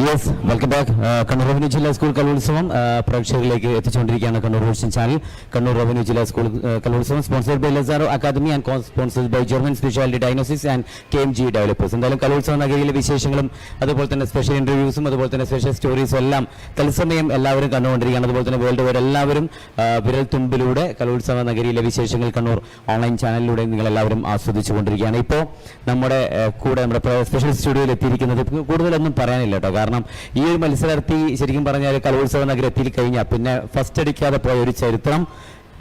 Yes welcome back Kannur revenue ജില്ലാ school കലോത്സവം പ്രേക്ഷകരിലേക്ക് എത്തിച്ചുകൊണ്ടിരിക്കുകയാണ് Kannur vision channel Kannur revenue ജില്ലാ സ്കൂൾ കലോത്സവം sponsored by Lazaro academy and sponsored by German speciality diagnosis and K M G developers എന്തായാലും കലോത്സവ നഗരിയിലെ വിശേഷങ്ങളും അതുപോലെ തന്നെ സ്പെഷ്യൽ ഇന്റർവ്യൂസും അതുപോലെ തന്നെ സ്പെഷ്യൽ സ്റ്റോറീസും എല്ലാം തത്സമയം എല്ലാവരും കണ്ടുകൊണ്ടിരിക്കുകയാണ്. അതുപോലെ തന്നെ വേൾഡ് വൈഡ് എല്ലാവരും വിരൽ തുമ്പിലൂടെ കലോത്സവ നഗരിയിലെ വിശേഷങ്ങൾ കണ്ണൂർ ഓൺലൈൻ ചാനലിലൂടെ നിങ്ങൾ എല്ലാവരും ആസ്വദിച്ചുകൊണ്ടിരിക്കുകയാണ്. ഇപ്പോൾ നമ്മുടെ കൂടെ നമ്മുടെ സ്പെഷ്യൽ സ്റ്റുഡിയോയിൽ എത്തിയിരിക്കുന്നത്. കൂടുതലൊന്നും പറയാനില്ല കേട്ടോ. കാരണം ഈ ഒരു മത്സരാർത്ഥി ശരിക്കും പറഞ്ഞാൽ കലോത്സവ നഗരത്തിൽ കഴിഞ്ഞാൽ പിന്നെ ഫസ്റ്റ് അടിക്കാതെ പോയ ഒരു ചരിത്രം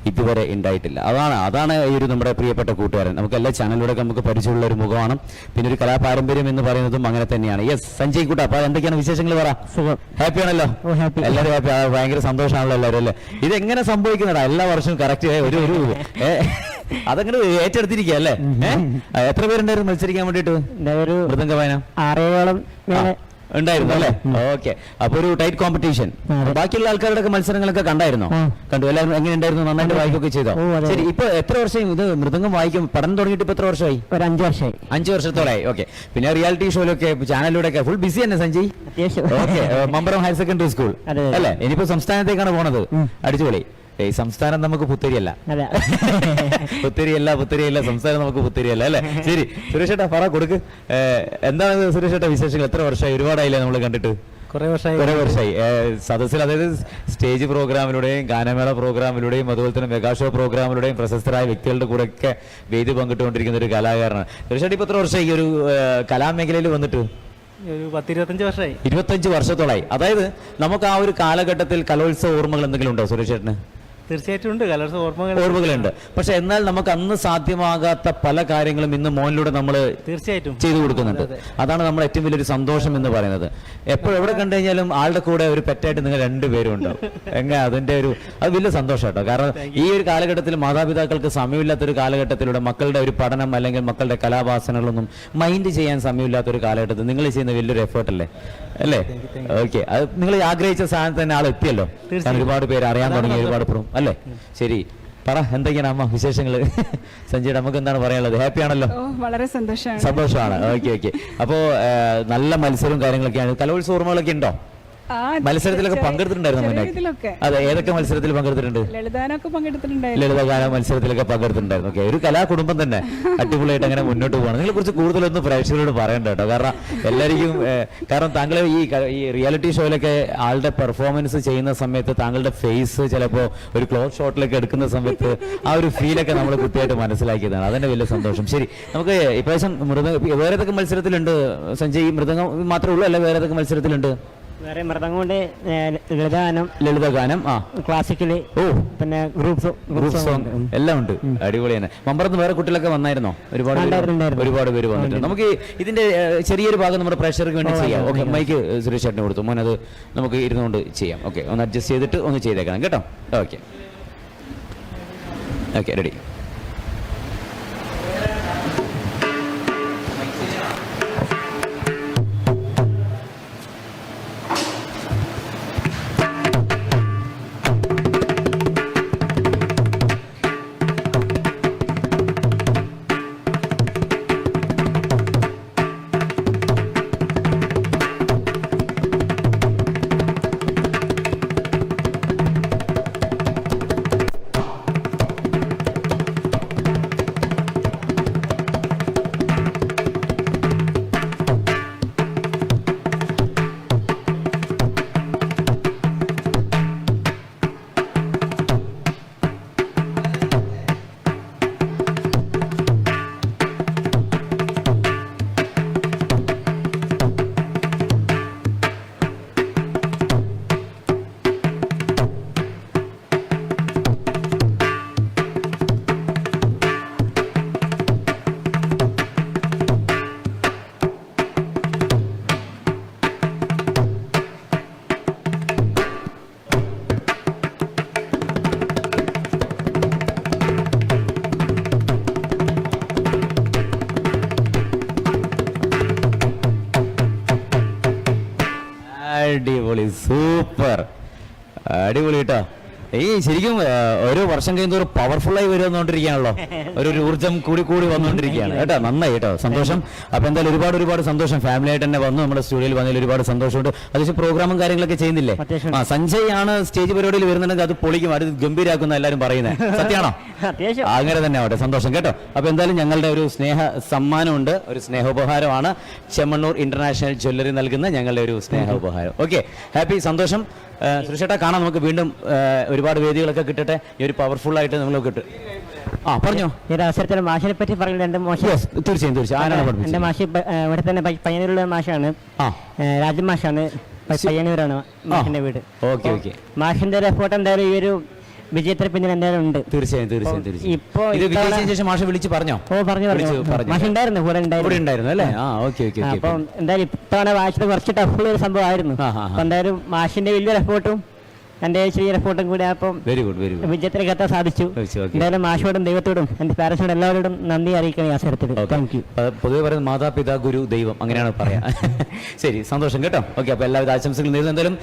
ഇതുവരെ ഉണ്ടായിട്ടില്ല. അതാണ് അതാണ് ഈ ഒരു നമ്മുടെ പ്രിയപ്പെട്ട കൂട്ടുകാരൻ. നമുക്ക് എല്ലാ ചാനലിലൂടെ നമുക്ക് പരിചയമുള്ള ഒരു മുഖമാണ്. പിന്നെ ഒരു കലാപാരമ്പര്യം എന്ന് പറയുന്നതും അങ്ങനെ തന്നെയാണ്. യെസ് സഞ്ജയ് കൂട്ട അപ്പൊ എന്തൊക്കെയാണ് വിശേഷങ്ങൾ പറ? ഹാപ്പി. ആണല്ലോ. എല്ലാവരും ഹാപ്പി. ഭയങ്കര സന്തോഷമാണല്ലോ എല്ലാവരും അല്ലേ? ഇത് എങ്ങനെ സംഭവിക്കുന്നടാ? എല്ലാ വർഷവും കറക്റ്റ് ഒരു ഒരു അതങ്ങനെ ഏറ്റെടുത്തിരിക്കുക അല്ലേ? എത്ര പേരുണ്ടായിരുന്നു മത്സരിക്കാൻ വേണ്ടിട്ട് മൃദംഗ വായന ആറേഴോളം ഉണ്ടായിരുന്നു അല്ലേ? ഓക്കെ അപ്പൊ ഒരു ടൈറ്റ് കോമ്പറ്റീഷൻ ബാക്കിയുള്ള ആൾക്കാരുടെ ഒക്കെ മത്സരങ്ങളൊക്കെ കണ്ടായിരുന്നോ? കണ്ടു. എല്ലാവരും എങ്ങനെ ഉണ്ടായിരുന്നു? നന്നായിട്ട് വായിക്കുകയൊക്കെ ചെയ്തോ. ശരി ഇപ്പൊ എത്ര വർഷം ഇത് മൃദംഗം വായിക്കും. പഠനം തുടങ്ങിയിട്ട് ഇപ്പൊ എത്ര വർഷമായി? ഒരു അഞ്ചു വർഷമായി. അഞ്ചു വർഷത്തോളായി. ഓക്കെ പിന്നെ റിയാലിറ്റി ഷോയിലൊക്കെ ചാനലിലൂടെ ഒക്കെ ഫുൾ ബിസി തന്നെ Sanjay okay Mamparam higher secondary school. അല്ലേ? ഇനിയിപ്പോ സംസ്ഥാനത്തേക്കാണ് പോണത്. അടിച്ചുപൊളി. ഏയ് സംസ്ഥാനം നമുക്ക് പുത്തരിയല്ല. പുത്തരിയല്ല പുത്തരിയല്ല സംസ്ഥാനം നമുക്ക് പുത്തരിയല്ല അല്ലേ? ശരി. സുരേഷ് ഏട്ടാ പറ കൊടുക്ക്. എന്താണ് സുരേഷ് ഏട്ടാ വിശേഷങ്ങൾ? എത്ര വർഷമായി? ഒരുപാടായില്ലേ നമ്മൾ കണ്ടിട്ട്? കുറെ വർഷമായി. കുറെ വർഷമായി. ഏ, സദസ്സിൽ അതായത് സ്റ്റേജ് പ്രോഗ്രാമിലൂടെയും ഗാനമേള പ്രോഗ്രാമിലൂടെയും അതുപോലെ തന്നെ മെഗാ ഷോ പ്രോഗ്രാമിലൂടെയും പ്രശസ്തരായ വ്യക്തികളുടെ കൂടെ ഒക്കെ വേദി പങ്കിട്ടുകൊണ്ടിരിക്കുന്ന ഒരു കലാകാരനാണ്. സുരേഷ് ഏട്ടാ ഇപ്പൊ എത്ര വർഷമായി ഈ ഒരു കലാമേഖലയിൽ വന്നിട്ട്? ഇരുപത്തഞ്ച് വർഷത്തോളായി. അതായത് നമുക്ക് ആ ഒരു കാലഘട്ടത്തിൽ കലോത്സവ ഓർമ്മകൾ എന്തെങ്കിലും ഉണ്ടോ സുരേഷ് ചേട്ടന് തീർച്ചയായിട്ടും ഉണ്ട്. കലോത്സവ ഓർമ്മകൾ ഓർമ്മകളുണ്ട്. പക്ഷെ എന്നാൽ നമുക്ക് അന്ന് സാധ്യമാകാത്ത പല കാര്യങ്ങളും ഇന്ന് മോനിലൂടെ നമ്മൾ തീർച്ചയായിട്ടും. ചെയ്തു കൊടുക്കുന്നുണ്ട്. അതാണ് നമ്മൾ ഏറ്റവും വലിയൊരു സന്തോഷം എന്ന് പറയുന്നത്. എപ്പോഴും എവിടെ കണ്ടു കഴിഞ്ഞാലും ആളുടെ കൂടെ ഒരു പെറ്റായിട്ട് നിങ്ങൾ രണ്ടുപേരും ഉണ്ടാവും. എങ്ങനെ? അതിന്റെ ഒരു അത് വലിയ സന്തോഷം കേട്ടോ കാരണം ഈ ഒരു കാലഘട്ടത്തിൽ മാതാപിതാക്കൾക്ക് സമയമില്ലാത്ത ഒരു കാലഘട്ടത്തിലൂടെ മക്കളുടെ ഒരു പഠനം അല്ലെങ്കിൽ മക്കളുടെ കലാവാസനകളൊന്നും മൈൻഡ് ചെയ്യാൻ സമയമില്ലാത്ത ഒരു കാലഘട്ടത്തിൽ നിങ്ങൾ ചെയ്യുന്ന വലിയൊരു എഫേർട്ട് അല്ലേ? അല്ലേ? ഓക്കെ അത് നിങ്ങൾ ആഗ്രഹിച്ച സാധനം തന്നെ ആൾ എത്തിയല്ലോ. കാരണം ഒരുപാട് പേര് അറിയാൻ തുടങ്ങി ഒരുപാട് പ്രും. അല്ലേ? ശരി. പറ എന്തൊക്കെയാണ് അമ്മ വിശേഷങ്ങൾ സഞ്ജയ് നമുക്ക് എന്താണ് പറയാനുള്ളത്? ഹാപ്പി ആണല്ലോ. ഓ വളരെ സന്തോഷമാണ്. സന്തോഷമാണ്. ഓക്കെ ഓക്കെ അപ്പോ നല്ല മത്സരവും കാര്യങ്ങളൊക്കെയാണ്. കലോത്സവ ഓർമ്മകളൊക്കെ ഉണ്ടോ? മത്സരത്തിലൊക്കെ പങ്കെടുത്തിട്ടുണ്ടായിരുന്നു അതെ ഏതൊക്കെ മത്സരത്തിൽ പങ്കെടുത്തിട്ടുണ്ട്? ലളിതഗാന മത്സരത്തിലൊക്കെ പങ്കെടുത്തിട്ടുണ്ടായിരുന്നു. ഓക്കെ ഒരു കലാകുടുംബം തന്നെ. അടിപൊളിയായിട്ട് അങ്ങനെ മുന്നോട്ട് പോകണം നിങ്ങളെ കുറിച്ച് കൂടുതലൊന്നും പ്രേക്ഷകരോട് പറയണ്ട കേട്ടോ. കാരണം എല്ലാവർക്കും കാരണം താങ്കൾ ഈ ഈ റിയാലിറ്റി ഷോയിലൊക്കെ ആളുടെ പെർഫോമൻസ് ചെയ്യുന്ന സമയത്ത് താങ്കളുടെ ഫേസ് ചിലപ്പോ ഒരു ക്ലോസ് ഷോട്ടിലൊക്കെ എടുക്കുന്ന സമയത്ത് ആ ഒരു ഫീലൊക്കെ നമ്മൾ കൃത്യമായിട്ട് മനസ്സിലാക്കിയതാണ്. അതിന്റെ വലിയ സന്തോഷം. ശരി നമുക്ക് ഇപ്രാവശ്യം മൃദംഗ വേറെ ഏതൊക്കെ മത്സരത്തിലുണ്ട്? സഞ്ജയ് മൃദംഗം മാത്രമേ ഉള്ളൂ അല്ല? വേറെ ഏതൊക്കെ മത്സരത്തിലുണ്ട്? വേറെ മൃതം കൊണ്ട് ലളിതഗാനം. ലളിതഗാനം ആ. ക്ലാസിക്കൽ ഓ. പിന്നെ ഗ്രൂപ്പ് ഗ്രൂപ്പ് സോങ് എല്ലാം ഉണ്ട്. അടിപൊളി തന്നെ. മമ്പറത്ത് വേറെ കുട്ടികളൊക്കെ വന്നായിരുന്നോ? ഒരുപാട്. ഒരുപാട് പേര് വന്നിട്ടുണ്ട് നമുക്ക് ഇതിന്റെ ചെറിയൊരു ഭാഗം നമ്മുടെ പ്രേക്ഷകർക്ക് വേണ്ടി ചെയ്യാം. ഓക്കെ മൈക്ക് സുരേഷ് ചേട്ടന് കൊടുത്തു. മോൻ അത് നമുക്ക് ഇരുന്നുകൊണ്ട് ചെയ്യാം. ഓക്കെ ഒന്ന് അഡ്ജസ്റ്റ് ചെയ്തിട്ട് ഒന്ന് ചെയ്തേക്കണം. കേട്ടോ? ഓക്കെ. Okay ready. അടിപൊളി കേട്ടോ. ഈ ശരിക്കും ഓരോ വർഷം കഴിയുന്നതോറും പവർഫുള്ളായി ആയി വരുന്നോണ്ടിരിക്കുകയാണല്ലോ ഒരു ഒരു ഊർജം കൂടി കൂടി വന്നുകൊണ്ടിരിക്കുകയാണ് കേട്ടോ നന്നായി കേട്ടോ. സന്തോഷം. അപ്പൊ എന്തായാലും ഒരുപാട് ഒരുപാട് സന്തോഷം. ഫാമിലി ആയിട്ട് തന്നെ വന്നു നമ്മുടെ സ്റ്റുഡിയോയിൽ വന്നതിൽ ഒരുപാട് സന്തോഷമുണ്ട്. അതിന് പ്രോഗ്രാമും കാര്യങ്ങളൊക്കെ ചെയ്യുന്നില്ലേ. ആ സഞ്ജയ് ആണ് സ്റ്റേജ് പരിപാടിയിൽ വരുന്നുണ്ടെങ്കിൽ അത് പൊളിക്കും. അത് ഗംഭീരാക്കുന്ന എല്ലാവരും പറയുന്നത് സത്യമാണോ? അങ്ങനെ തന്നെ ആവട്ടെ. സന്തോഷം കേട്ടോ. അപ്പൊ എന്തായാലും ഞങ്ങളുടെ ഒരു സ്നേഹ സമ്മാനമുണ്ട്. ഒരു സ്നേഹോപഹാരമാണ്. ചെമ്മണ്ണൂർ ഇന്റർനാഷണൽ ജ്വല്ലറി നൽകുന്ന ഞങ്ങളുടെ ഒരു സ്നേഹോപഹാരം. ഓക്കെ ഹാപ്പി സന്തോഷം. സുരക്ഷേട്ടാ കാണാം. നമുക്ക് വീണ്ടും ഒരുപാട് വേദികളൊക്കെ കിട്ടട്ടെ. ഈ ഒരു പവർഫുൾ ആയിട്ട് നമ്മൾ കിട്ടും ആ പറഞ്ഞോ. ഞാൻ അവസരത്തിൽ മാഷിനെ പറ്റി പറയുന്നത് രണ്ട് മോശം തീർച്ചയായും തീർച്ചയായും. ആരാണ് പഠിപ്പിച്ചത് മാഷി ഇവിടെ തന്നെ പയ്യനൂരുള്ള മാഷാണ്. ആ. രാജൻ മാഷാണ്. പ- പയ്യന്നൂരാണ് മാഷിന്റെ വീട്. Okay okay. മാഷിന്റെ ഒരു എഫോർട്ട് എന്തായാലും ഈ ഒരു വിജയത്തിന് പിന്നിൽ എന്തായാലും ഉണ്ട്. തീർച്ചയായും തീർച്ചയായും ഇപ്പോ- തീർച്ചയായും. ഇപ്പോ ഇത് വിജയിച്ചതിന് ശേഷം മാഷ വിളിച്ച് പറഞ്ഞോ? ഓ പറഞ്ഞു വിളിച്ചു പറഞ്ഞു? പറഞ്ഞു. മാഷ് ഉണ്ടായിരുന്നു കൂടെ ഇവിടെ ഉണ്ടായിരുന്നു ഉണ്ടായിരുന്നു അല്ലേ? ആ. ഓക്കെ ഓക്കെ അപ്പൊ അപ്പം എന്തായാലും ഇത്തവണ വായിച്ചത് കുറച്ച് ടഫുള്ള ഒരു സംഭവമായിരുന്നു. ആ, ആ, ആ. അപ്പൊ എന്തായാലും മാഷിന്റെ വലിയൊരു റെപ്പോർട്ടും എന്റെ ചെറിയ എഫോർട്ടും കൂടി അപ്പം വെരി ഗുഡ് വെരി ഗുഡ് വിജയത്തിലേക്ക് എത്താൻ സാധിച്ചു. എന്തായാലും മാഷോടും ദൈവത്തോടും എന്റെ പാരൻസിനോടും എല്ലാവരോടും നന്ദി അറിയിക്കണം ഈ അവസരത്തിൽ. താങ്ക് യു പൊതുവെ പറയുന്നത് മാതാപിതാ ഗുരു ദൈവം അങ്ങനെയാണ് പറയാ. ശരി സന്തോഷം കേട്ടോ. ഓക്കെ അപ്പൊ എല്ലാവിധ ആശംസകളും നേരുന്നു. എന്തായാലും